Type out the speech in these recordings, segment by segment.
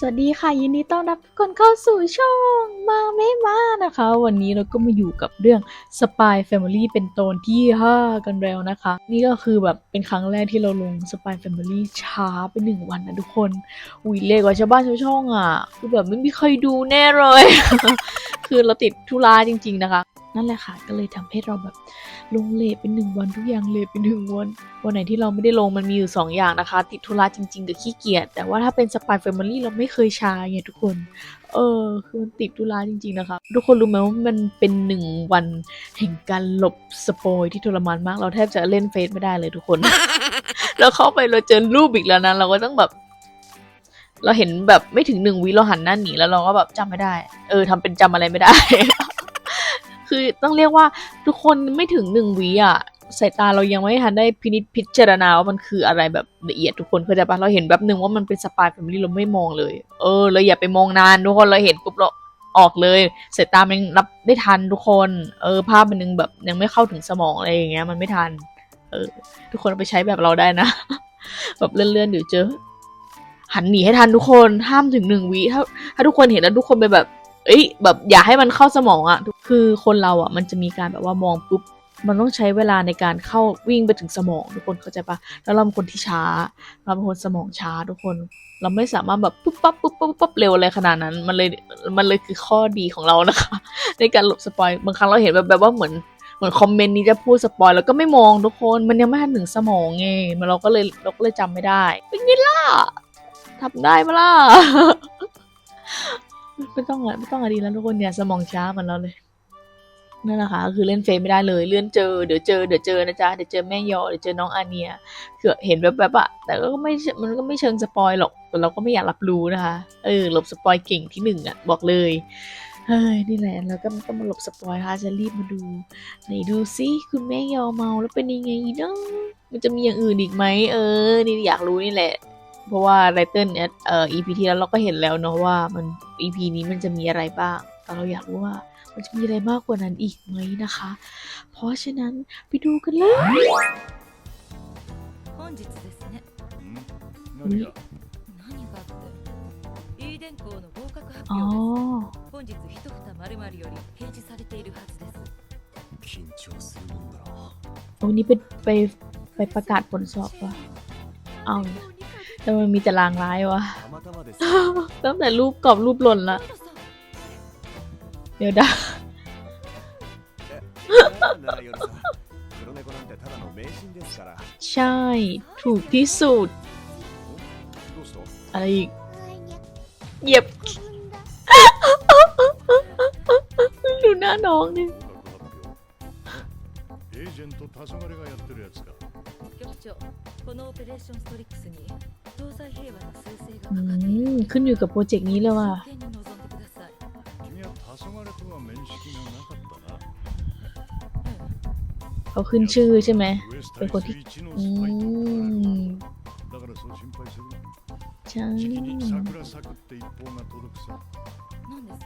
สวัสดีค่ะยินดีต้อนรับทุกคนเข้าสู่ช่องมาไม่มานะคะ วันนี้เราก็มาอยู่กับเรื่อง Spy Family เป็นตอนที่ 5 กันแล้วนะคะ นี่ก็คือแบบเป็นครั้งแรกที่เราลง Spy Family ช้าไปหนึ่งวันนะทุกคนอุ้ยเลกกว่าชาวบ้านชาวช่องอะคือแบบไม่มีใครดูแน่เลย คือเราติดธุระจริง ๆนะคะ นั่นแหละค่ะ ก็เลยทำให้เราแบบลงเลทเป็นหนึ่งวันทุกอย่างเลทเป็นหนึ่งวัน วันไหนที่เราไม่ได้ลงมันมีอยู่ 2 อย่างนะคะ ติดธุระจริง ๆ กับขี้เกียจ แต่ว่าถ้าเป็น Spy Family เราไม่เคยช้าไงทุกคน เออ คือมันติดธุระจริง ๆ นะคะ ทุกคนรู้ไหมว่ามันเป็นหนึ่งวันแห่งการหลบสปอยที่ทรมานมาก เราแทบจะเล่นเฟซไม่ได้เลยทุกคน แล้วเข้าไปเราเจอรูปอีกแล้วนะ เราก็ต้องแบบ เราเห็นแบบไม่ถึงหนึ่งวิเราหันหน้าหนีแล้วเราก็แบบจำไม่ได้ เออทำเป็นจำอะไรไม่ได้ คือต้องเรียกว่าทุกคนไม่ถึงหนึ่งวิอะสายตาเรายังไม่ทันได้พินิจพิจารณาว่ามันคืออะไรแบบละเอียดทุกคนเข้าใจปะเราเห็นแบบหนึ่งว่ามันเป็นสปายแฟมิลี่เราไม่มองเลย เออเราอย่าไปมองนานทุกคนเราเห็นปุ๊บเราออกเลยสายตามันยังรับได้ทันทุกคน เออ ภาพมันยังแบบยังไม่เข้าถึงสมองอะไรอย่างเงี้ย มันไม่ทัน เออ ทุกคนไปใช้แบบเราได้นะ แบบเลื่อนๆเดี๋ยวเจอ หันหนีให้ทันทุกคนห้ามถึงหนึ่งวิถ้าถ้าทุกคนเห็นแล้วทุกคนไปแบบ เอ้ย แบบอย่าให้มันเข้าสมองอะ่ะคือคนเราอะ่ะ มันจะมีการแบบว่ามองปุ๊บมันต้องใช้เวลาในการเข้าวิ่งไปถึงสมองทุกคนเข้าใจปะแล้วเราเป็นคนที่ช้า เราเป็นคนสมองช้าทุกคน เราไม่สามารถแบบปุ๊บปั๊บปุ๊บปั๊บปั๊บเร็วอะไรขนาดนั้น มันเลยมันเลยคือข้อดีของเรานะคะ ในการหลบสปอยบางครั้งเราเห็นแบบแบบว่าเหมือนเหมือนคอมเมนต์นี้จะพูดสปอยแล้วก็ไม่มองทุกคน มันยังไม่ทันถึงสมองไงมันเราก็เลยเราก็เลยจำไม่ได้เป็นไงล่ะ ทำได้ปะล่ะ ไม่ต้องอะไม่ต้องอะดีแล้วทุกคนอย่าสมองช้าเหมือนเราเลยนั่นแหละค่ะคือเล่นเฟซไม่ได้เลยเลื่อนเจอเดี๋ยวเจอเดี๋ยวเจอนะจ๊ะเดี๋ยวเจอแม่ยอเดี๋ยวเจอน้องอาเนียคือเห็นแบบแบบๆอะแต่ก็ไม่มันก็ไม่เชิงสปอยหรอกแต่เราก็ไม่อยากรับรู้นะคะ เออหลบสปอยเก่งที่หนึ่งอะบอกเลยเฮ้ยนี่แหละแล้วก็ต้องมาหลบสปอยค่ะจะรีบมาดูไหนดูซิคุณแม่ยอเมาแล้วเป็นยังไงเนาะมันจะมีอย่างอื่นอีกไหมเออ นี่อยากรู้นี่แหละ เพราะว่าไรเติ้ลเนี่ยเอ่อ EP ที่แล้วเราก็เห็นแล้วเนาะว่ามัน EP นี้มันจะมีอะไรบ้าง แต่เราอยากรู้ว่ามันจะมีอะไรมากกว่านั้นอีกไหมนะคะ เพราะฉะนั้นไปดูกันเลยวันนี้ไปไปไปประกาศผลสอบว่ะเอา แต่มันมีแต่ลางร้ายวะ ตั้งแต่รูปกรอบรูปหล่นละเดี๋ยวดาใช่ ถูกที่สุด อะไรอีกเหยียบดูหน้าน้องเนี่ย局長このオペレーションストリックスに東西平和の趨勢が อื かかっている มขึ้นอยู่กับโปรเจกต์นี้เลยว่ะ 真剣に臨んでください君は黄昏とは面識がなかったなえ เขาขึ้นชื่อใช่ไหม ウエスタเป็นคนที่ リス一の อื スパイとม だからそう心配するな ใช่ じきに桜咲くって一報が届くさ何です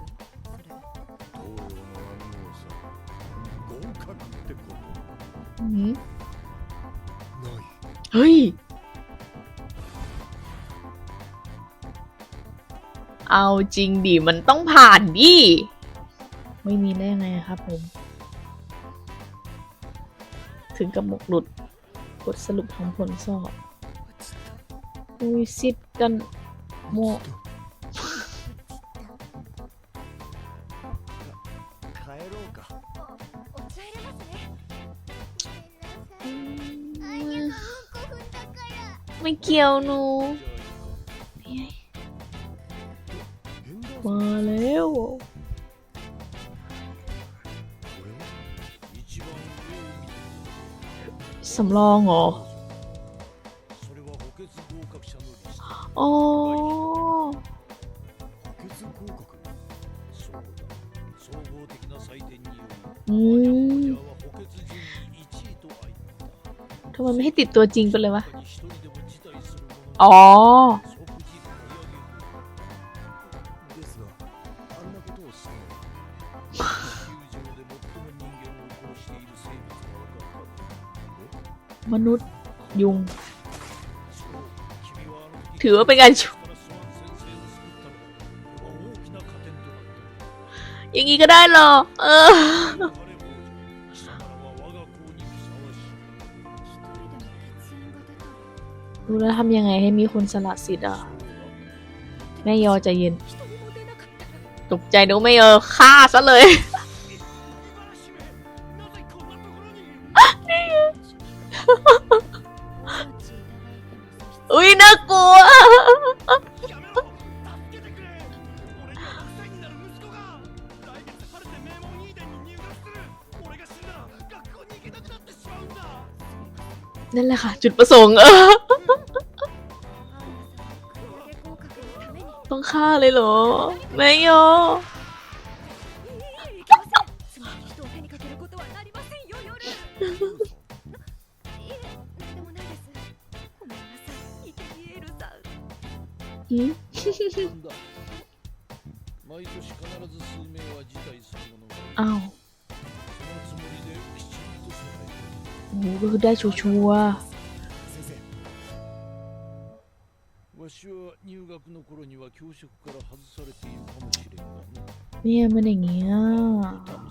それ東洋の暗号さ合格ってこ อืม とない เฮ้ย เอาจริงดิ มันต้องผ่านดิ ไม่มีได้ยังไงอะครับผม ถึงกับหมกหลุดบทสรุปของผลสอบ อุ้ยซิดกันโม 帰ろうか ไม่เกี่ยวหนู มาแล้ว สำรองเหรอโอ้อืมทำไมไม่ให้ติดตัวจริงไปเลยวะ อ๋มนุษย์ยุง ถือว่าเป็นการช่วยอย่างนี้ก็ได้เหรอู้แล้วทำยังไงให้มีคนสละสิทธิ์อะแม่ยอใจเย็นตกใจดูไม่เออฆ่าซะเลยอุ้ยน่ากลัวนั่นแหละค่ะ จุดประสงค์เออ 青山さんのクラゲ合格のために 教職から外されているかもしれんねえ、胸にや。はあ。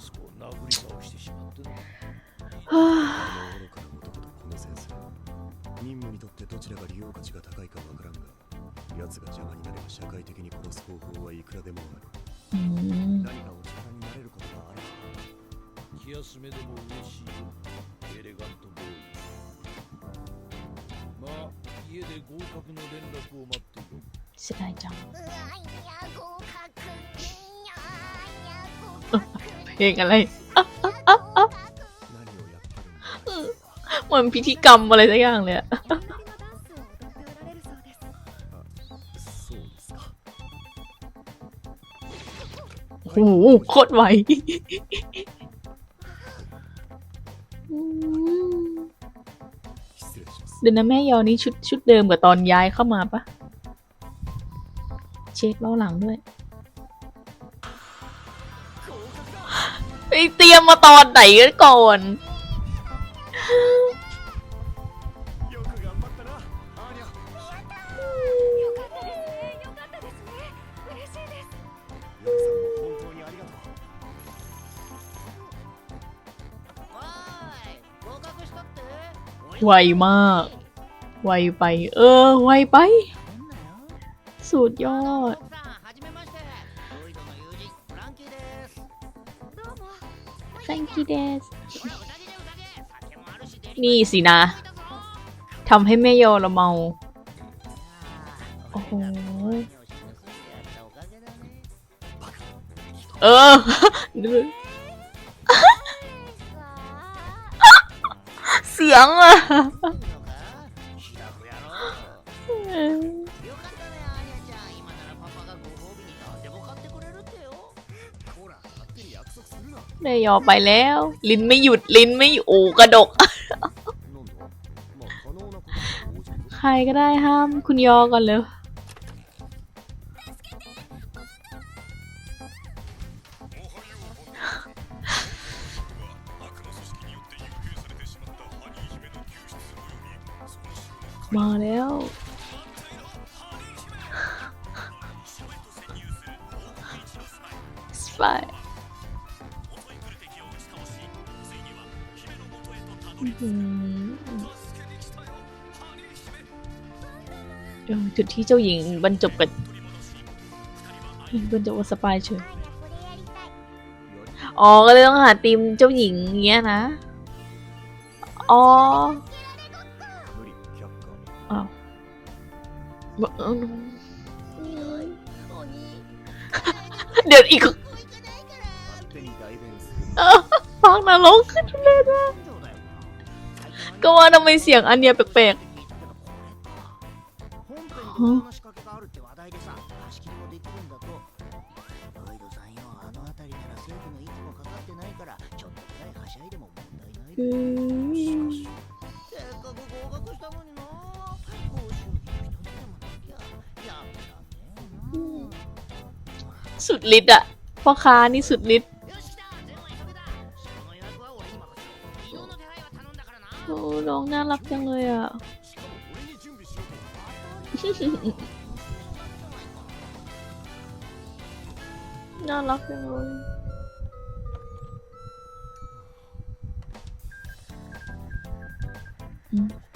任務にとってどちらが利用価値が高いかわからんが、奴が邪魔になれば社会的に殺す方法はいくらでもある。うん、何かお力になれることがある。気休めでも嬉しいよ、エレガントボーイ。まあ、家で合格の連絡を待っていよ。 เสียดาจัง เพลงอะไรเหมือนพิธีกรรมอะไรสักอย่างเลยอะโอ้โหโคตรไหวเดินนะแม่ยอนี้ชุดชุดเดิมกับตอนย้ายเข้ามาปะ ช็คเล่าหลังด้วยไอเตรียมมาตอนไหนกันก่อน ไวมาก ไวไป เออ ไวไป สุดยอด thank you d นี่สินะทำให้แม่โยเราเมา โอ้โห เออ เสียงอะ นายยอไปแล้ว ลิ้นไม่หยุดลิ้นไม่โอ้กระดก ใครก็ได้ห้ามคุณยอก่อนเลย จุดที่เจ้าหญิงบรรจบกับบรรจบกับสปายเฉยอ๋อ ก็เลยต้องหาทีมเจ้าหญิงเงี้ยนะ อ๋อเดี๋ยวอีกฟังนรกขึ้นเลยนะก็ว่าทำไมเสียงอันเนี้ยแปลก 編でこんな仕掛けがあるって話題でさ、貸し切りもできるんだと。ロイドさんよ、あの辺りなら政府の息もかかってないから、ちょっとくらいはしゃいでも問題ないๆอืม せっかく合格したのにな。報酬一つでもなきゃ、やめらんねえな。 สุดฤทธิ์อะพ่อค้านี่สุดฤทธิ์ よし来た、全話急ぐだ。仕事の予約は俺に任せろ。移動の手配は頼んだからな。 โอ้น้องน่ารักจังเลยอะ Not lock and roll. Mm-hmm.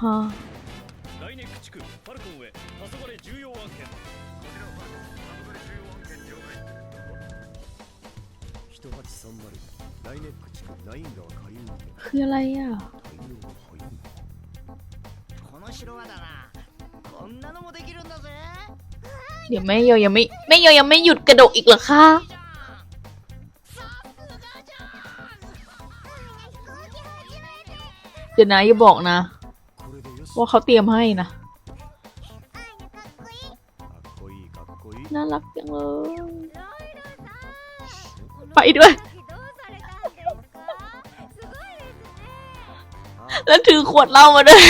はあ ダイネック地区ファルコンへ黄昏重要案件こちらファルコン黄昏重要案件了解1830ライネック地区ナイン川下遊 คืออะไรอ่ะ 大量の灰この城はだなこんなのもできるんだぜ เดี๋ยวแม่โยยังไม่แม่โยยังไม่หยุดกระโดดอีกเหรอคะ いいじゃんさすがじゃん เดี๋ยวนะอย่าบอกนะ これでよし ว่าเขาเตรียมให้นะ น่ารักจังเลย ไปด้วย แล้วถือขวดเหล้ามาด้วย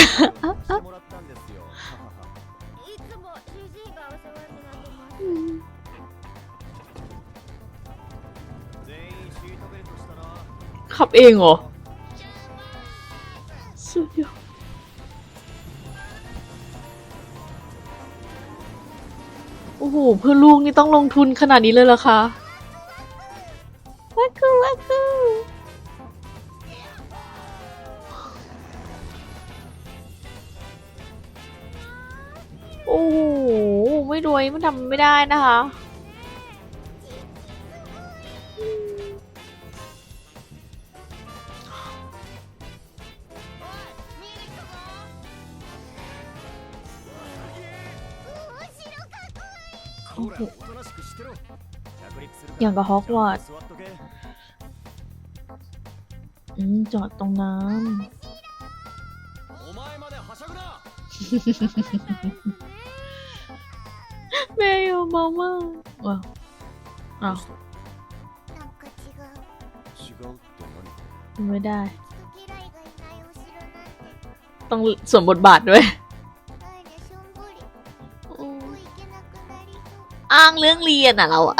ขับเองเหรอ นี่ต้องลงทุนขนาดนี้เลยเหรอคะวักกูวักกูโอ้โห ไม่รวยมันทำไม่ได้นะคะ อย่างกับฮอกวอตส์อืม จอดตรงน้ำ แม่อยู่มาม่าว้าวอ้าวไม่ได้ ต้องสวมบทบาทด้วยอ้างเรื่องเรียนอะเราอะ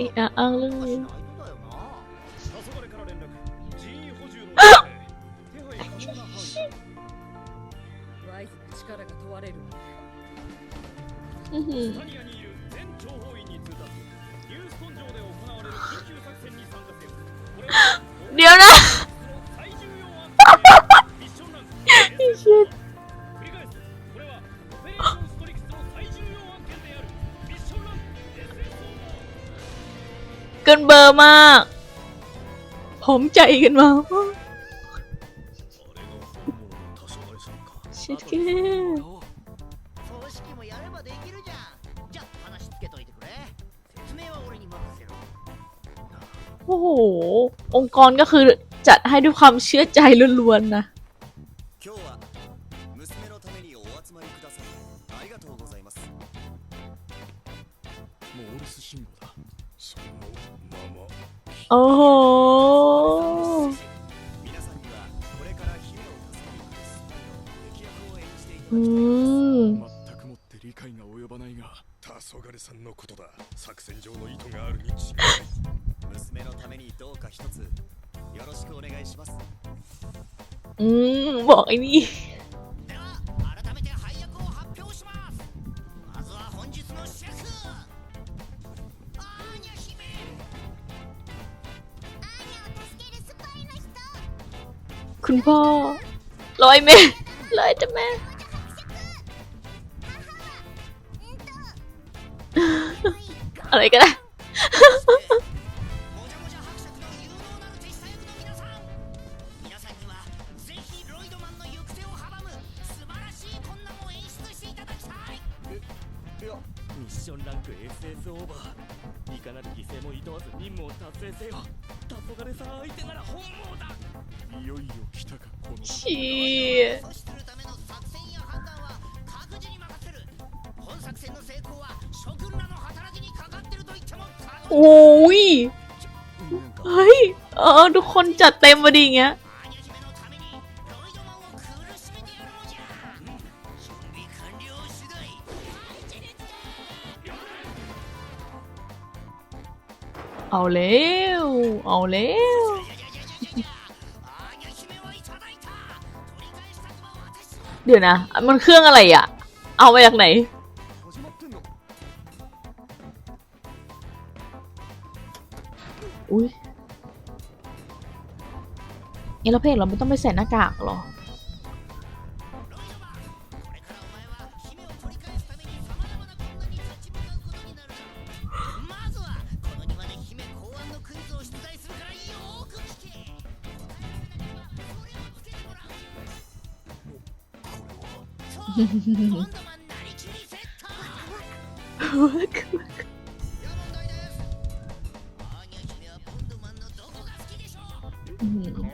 อีกอะอ้าเดี๋ยวนะ กินเบอร์มาก ผมใจกันมาชิดแก่โอ้โห องค์กรก็คือจัดให้ด้วยความเชื่อใจล้วนๆนะ おおうん。全くもって理解が及ばないが黄昏さんのことだ作戦上の意図があるに違い娘のためにどうか一つよろしくお願いしますうーんもういい คุณพ่อร้อยแม่ร้อยจ้ะแม่ อะไรก็ได้ もじゃもじゃ伯爵の有能なる手下役の皆さん皆さんにはぜひロイドマンの行く手を阻む素晴らしい困難を演出していただきたいいやミッションランク SS オーバーいかなる犠牲もいとわず任務を達成せよ黄昏さん相手なら本望だ ひโอ้ยเฮ้ยเออทุกคนจัดเต็มมาดีเงี้ยเอาแล้ว เอาแล้ว เดี๋ยวนะ มันเครื่องอะไรอะเอามาจากไหน อุ้ยเอลเพศเราไม่ต้องไปใส่หน้ากากหรอ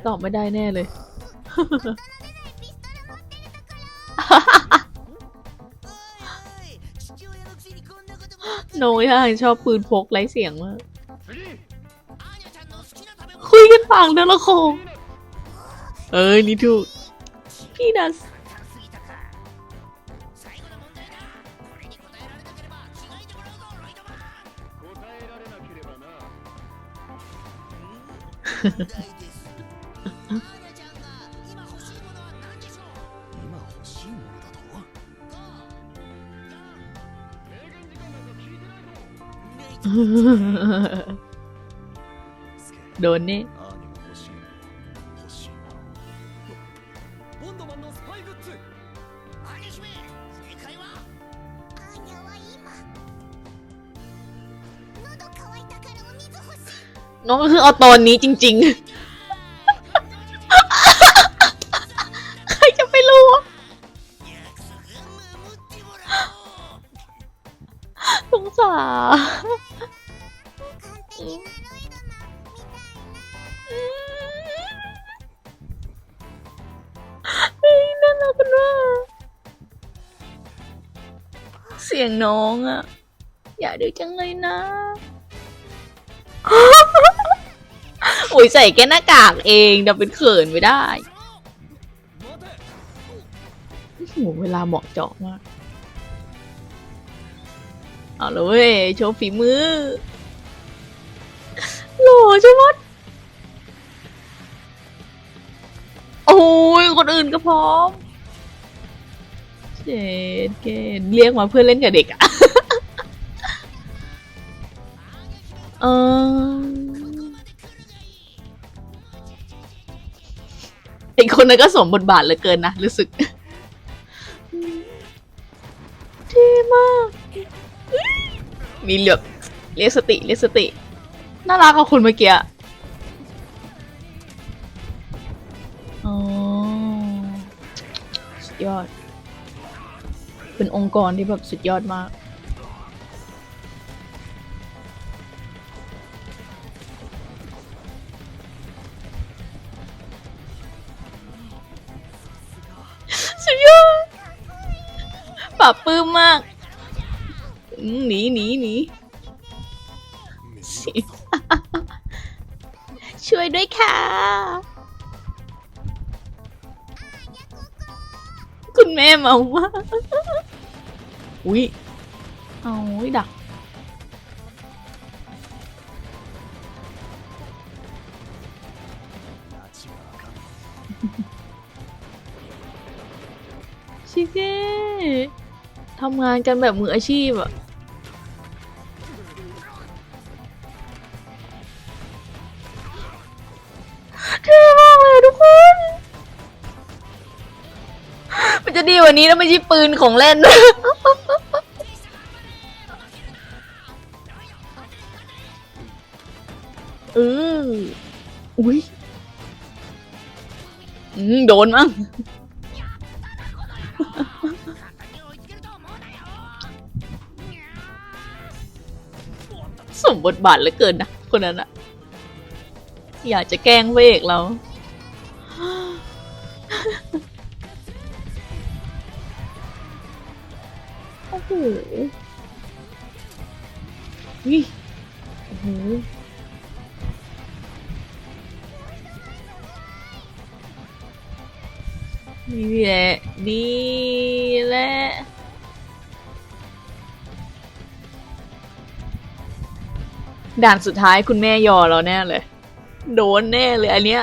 ตอบไม่ได้แน่เลย โนย่าชอบปืนพกไร้เสียงมาก คุยกันฝั่งเดลโคงเอ้ยนี่ถูกพี่นัส โดนนี่ น้องก็คือเอาตอนนี้จริง ๆ ใครจะไปรู้ สงสารเฮ้ยน่ารักกันว่า เสียงน้องอะอยากดูจังเลยนะ อุ้ยใส่แค่หน้ากากเองเดี๋ยวเป็นเขินไม่ได้โอ้โหเวลาเหมาะเจาะมาก เอาเลยโชว์ฝีมือหล่อช่ไหมดโอ้ยคนอื่นก็พร้อมเจ็ดเกณฑ์เรียกมาเพื่อเล่นกับเด็กอะ คนนั้นก็สมบทบาทเหลือเกินนะรู้สึกดีมาก มีเหลือบเรียกสติเรียกสติ น่ารักกับคนเมื่อกี้อะอ๋อสุดยอด เป็นองค์กรที่แบบสุดยอดมาก ปรับปื้มมากหนีหนีหนีช่วยด้วยค่ะ คุณแม่เมาว่าอุ้ยเอาอุ้ยดักชิเก้ ทำงานกันแบบมืออาชีพอะเท่มากเลยทุกคน มันจะดีกว่านี้แล้วไม่ใช่ปืนของเล่นเอออุ้ยอืมโดนมั้ง มบทบาทเหลือเกินนะคนนั้นอะอยากจะแกล้งพระเอกเรา โอ้โหวิโอ้โหนี่แหละ นี่แหละ ด่านสุดท้ายคุณแม่ยอเราแน่เลย โดนแน่เลยอันเนี้ย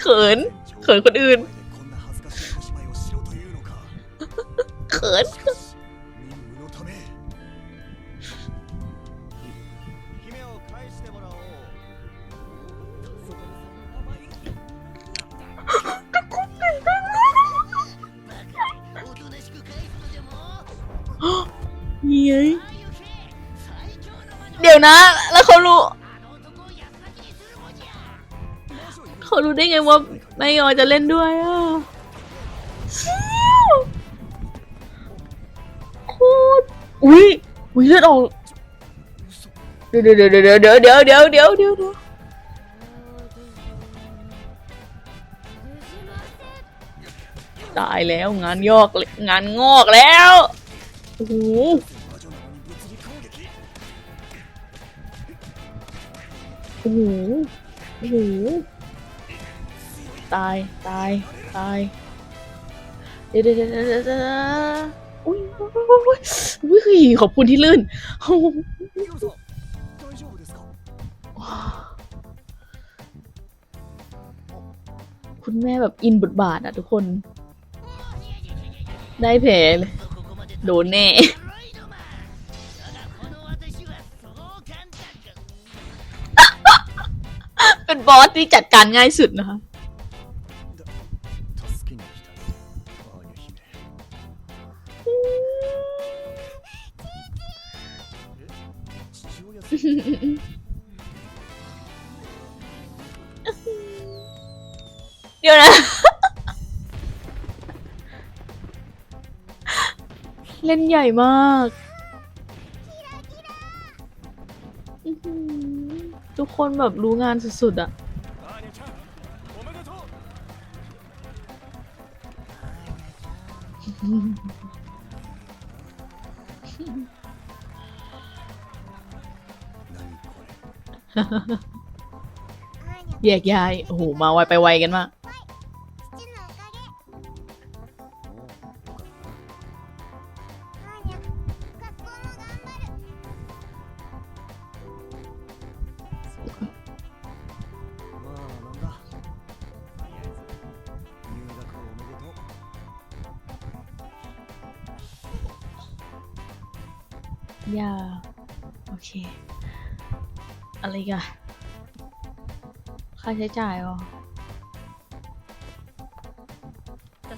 เขิน เขินคนอื่น เขิน นะ แล้วเขารู้เขารู้ได้ไงว่าไม่ยอจะเล่นด้วยอะโคตรอุ้ยอุ้ยเลือดออก เดี๋ยวเดี๋ยวเดี๋ยวเดี๋ยวเดี๋ยวเดี๋ยวเดี๋ยวเดี๋ยวตายแล้วงานยอกงานงอกแล้ว โอ้โห โอ้โหโอ้โหตาย ตาย ตาย เดี๋ยวเดี๋ยวเดี๋ยวเดี๋ยวเดี๋ยวอุ้ยอุ้ยอุ้ยขอบคุณที่ลื่นโอ้โหคุณแม่แบบอินบทบาทอะทุกคน ได้แผลเลยโดนแน่ เป็นบอสที่จัดการง่ายสุดนะคะ เดี๋ยวนะ เล่นใหญ่มาก คนแบบรู้งานสุดๆอะแยกย้าย โอ้โห มาไวไปไวกันมาก ย่า โอเค อะไรอีกันค่าใช้จ่ายอ๋อ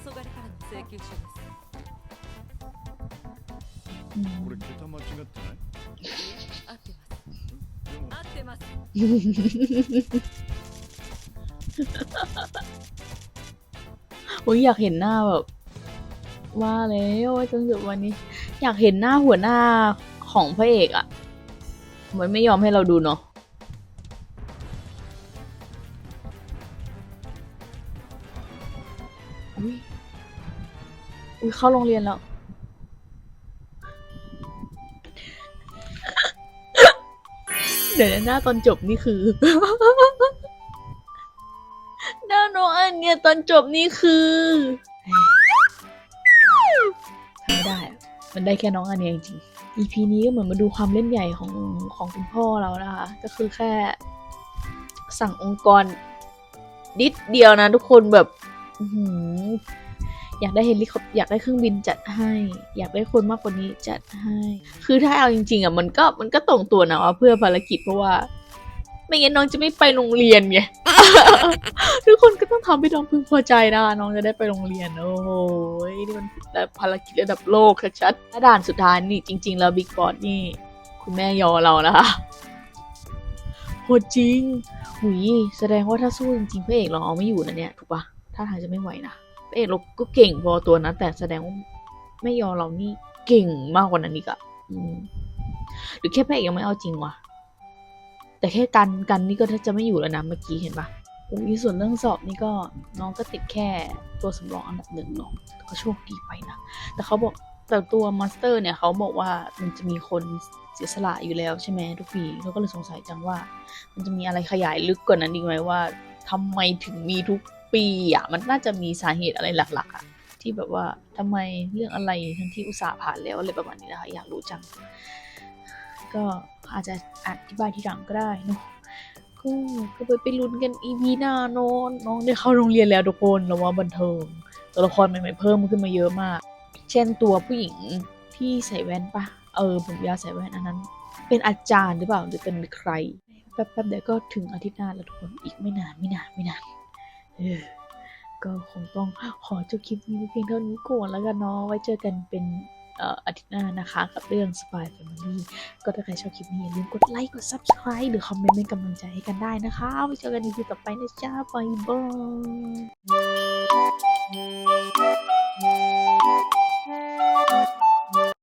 黄昏からの請求書です อืม これ桁間違ってない合ってますでも合ってます โอ้ยอยากเห็นหน้าแบบ ว่าแล้วว่าจนถึงวันนี้ อยากเห็นหน้าหัวหน้า ของพระเอกอะ่ะมันไม่ยอมให้เราดูเนาะอุ้ยอุ้ยเข้าโรงเรียนแล้ว เดี๋ยวนะหน้าตอนจบนี่คือ หน้าน้องอันเนี่ยตอนจบนี่คือทำไม่ได้ มันได้แค่น้องอันเนี่ยจริง EP นี้ก็เหมือนมาดูความเล่นใหญ่ของของคุณพ่อเรานะคะ ก็คือแค่สั่งองค์กรนิดเดียวนะทุกคนแบบอื้อหืออยากได้เฮลิคอปอยากได้เครื่องบินจัดให้ อยากได้คนมากกว่านี้จัดให้ คือถ้าเอาจริง ๆอะมันก็มันก็ตรงตัวนะว่าเพื่อภารกิจเพราะว่า ไม่งั้นน้องจะไม่ไปโรงเรียนไง ทุกคนก็ต้องทำให้น้องพึงพอใจนะ น้องจะได้ไปโรงเรียน โอ้โหนี่มันภารกิจระดับโลกชัดๆและด่านสุดท้ายนี่จริง ๆ แล้วบิ๊กบอสนี่ คุณแม่ยอเรานะคะโหดจริงหุยแสดงว่าถ้าสู้จริงๆพระเอกเราเอาไม่อยู่นะเนี่ยถูกปะถ้าทางจะไม่ไหวนะพระเอกเราก็เก่งพอตัวนะแต่แสดงว่าแม่ยอเรานี่เก่งมากกว่านั้นอีกอะอืมหรือแค่พระเอกยังไม่เอาจริงวะ แต่แค่กันกันนี่ก็จะไม่อยู่แล้วนะเมื่อกี้เห็นปะอุ้ยส่วนเรื่องสอบนี่ก็น้องก็ติดแค่ตัวสำรองอันดับหนึ่งเนาะก็โชคดีไปนะ แต่เขาบอกแต่ตัวมาสเตอร์เนี่ยเขาบอกว่ามันจะมีคนเสียสละอยู่แล้วใช่ไหมทุกปีเราก็เลยสงสัยจังว่า มันจะมีอะไรขยายลึกกว่านั้นอีไหมว่าทำไมถึงมีทุกปีอะมันน่าจะมีสาเหตุอะไรหลัก ๆอะที่แบบว่าทำไมเรื่องอะไรทั้งที่อุตส่าห์ผ่านแล้วอะไรประมาณนี้นะคะอยากรู้จัง ก็อาจจะอธิบายทีหลังก็ได้เนาะก็ก็ไปไปลุ้นกันอีพีหน้าน้นน้องได้เข้าโรงเรียนแล้วทุกคนเราว่าบันเทิงตัวละครใหม่ๆเพิ่มขึ้นมาเยอะมาก เช่นตัวผู้หญิงที่ใส่แว่นปะเออผมยาวใส่แว่นอันนั้น เป็นอาจารย์หรือเปล่าหรือเป็นใครแป๊บๆเดี๋ยวก็ถึงอาทิตย์หน้าแล้วทุกคนอีกไม่นานไม่นานไม่นานเออก็คงต้องขอจบคลิปนี้เพียงเท่านี้ก่อนแล้วกันเนาะไว้เจอกันเป็น อาทิตย์หน้านะคะ กับเรื่อง Spy Family ก็ถ้าใครชอบคลิปนี้อย่าลืมกดไลค์กด Subscribe หรือคอมเมนต์เป็นกำลังใจให้กันได้นะคะไว้เจอกันในคลิปต่อไปนะจ้าบายบาย